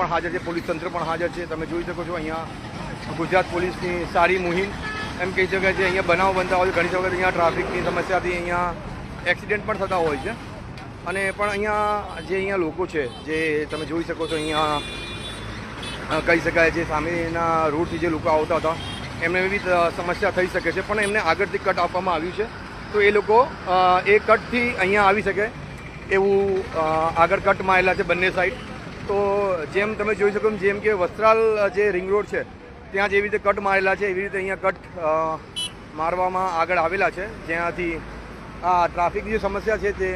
પણ હાજર છે, પોલીસ તંત્ર પણ હાજર છે. તમે જોઈ શકો છો અહીંયા ગુજરાત પોલીસની સારી મુહિમ. એમ કહી શકાય છે, અહીંયા બનાવ બનતા હોય છે ઘણી વખત અહીંયા ટ્રાફિકની સમસ્યાથી અહીંયા એક્સિડન્ટ પણ થતા હોય છે. અને પણ અહીંયા જે અહીંયા લોકો છે, જે તમે જોઈ શકો છો અહીંયા કહી શકાય છે, સામેના રૂટથી જે લોકો આવતા હતા, એમને એવી સમસ્યા થઈ શકે છે. પણ એમને આગળથી કટ આપવામાં આવ્યું છે. તો એ લોકો એ કટથી અહીંયા આવી શકે એવું આગળ કટ મારેલા છે બંને સાઈડ તો જેમ તમે જોઈ શકો જેમ કે વસ્ત્રાલ જે રિંગ રોડ છે, ત્યાં જેવી રીતે કટ મારેલા છે, એવી રીતે અહીંયા કટ મારવામાં આગળ આવેલા છે, જ્યાંથી આ ટ્રાફિકની જે સમસ્યા છે તે,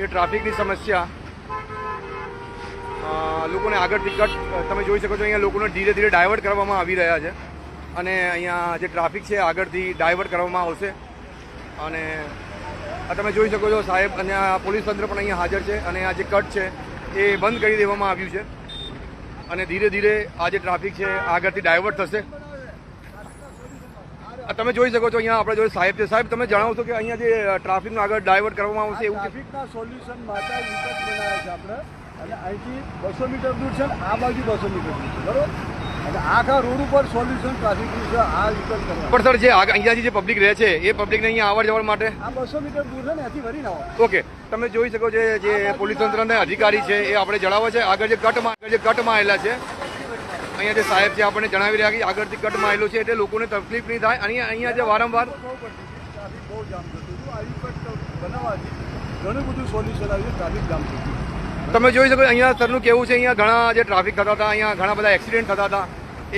એ ટ્રાફિકની સમસ્યા લોકોને આગળથી કટ તમે જોઈ શકો છો અહીંયા લોકોને ધીરે ધીરે ડાયવર્ટ કરવામાં આવી રહ્યા છે અને અહીંયા જે ટ્રાફિક છે આગળથી ડાયવર્ટ કરવામાં આવશે અને તમે જોઈ શકો છો સાહેબ, અને આ પોલીસ તંત્ર પણ અહીંયા હાજર છે અને આ જે કટ છે એ બંધ કરી દેવામાં આવ્યું છે. અને ધીરે ધીરે આ જે ટ્રાફિક છે, આગળથી ડાયવર્ટ થશે. તમે જોઈ શકો છો, અહીંયા આપણે જોઈએ સાહેબ છે. સાહેબ, તમે જણાવશો કે અહીંયા જે ટ્રાફિકનું આગળ ડાયવર્ટ કરવામાં આવશે એવું ટ્રાફિકના સોલ્યુશન માટે આપણે. અને અહીંથી બસો મીટર દૂર છે આ બાજુ બસો મીટર દૂર છે, બરોબર? અને આખા રોડ ઉપર સોલ્યુશન ટ્રાફિકનું છે આ વિકલ્પ કરવા પણ સર જે અહીંયાથી જે પબ્લિક રહે છે એ પબ્લિકને અહીંયા આવર જવા માટે? આ બસો મીટર દૂર છે ને એથી વરી ના ઓકે. તમે જોઈ શકો છો જે પોલીસ તંત્રના અધિકારી છે એ આપણે જણાવે છે આગળ જે કટમાં આગળ જે કટમાં આવેલા છે અહીંયા જે સાહેબ છે આપણને જણાવી રહ્યા કે આગળથી કટમાં આવેલો છે એટલે લોકોને તકલીફ નહીં થાય. અને અહીંયા જે વારંવાર ટ્રાફિક બહુ જામ થતું હતું. આ બનાવવાથી ઘણું બધું સોલ્યુશન આવ્યું ટ્રાફિક જામ થતું તમે જોઈ શકો અહીંયા સરનું કેવું છે, અહીંયા ઘણા જે ટ્રાફિક થતા હતા, અહીંયા ઘણા બધા એક્સિડન્ટ થતા હતા,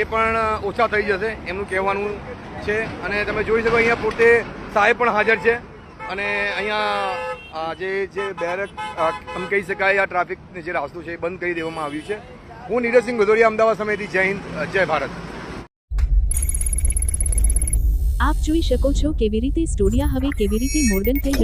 એ પણ ઓછા થઈ જશે, એમનું કહેવાનું છે. અને તમે જોઈ શકો અહીંયા પોતે સાહેબ પણ હાજર છે. અને અહીંયા જે જે બેરક આમ કહી શકાય, આ ટ્રાફિકને જે રાસ્તો છે એ બંધ કરી દેવામાં આવ્યું છે. હું નીરજસિંહ ગોદોરિયા, અમદાવાદ સમયથી જય હિન્દ જય ભારત. આપ જોઈ શકો છો કેવી રીતે સ્ટોડિયા હવે કેવી રીતે મોર્ડન થઈ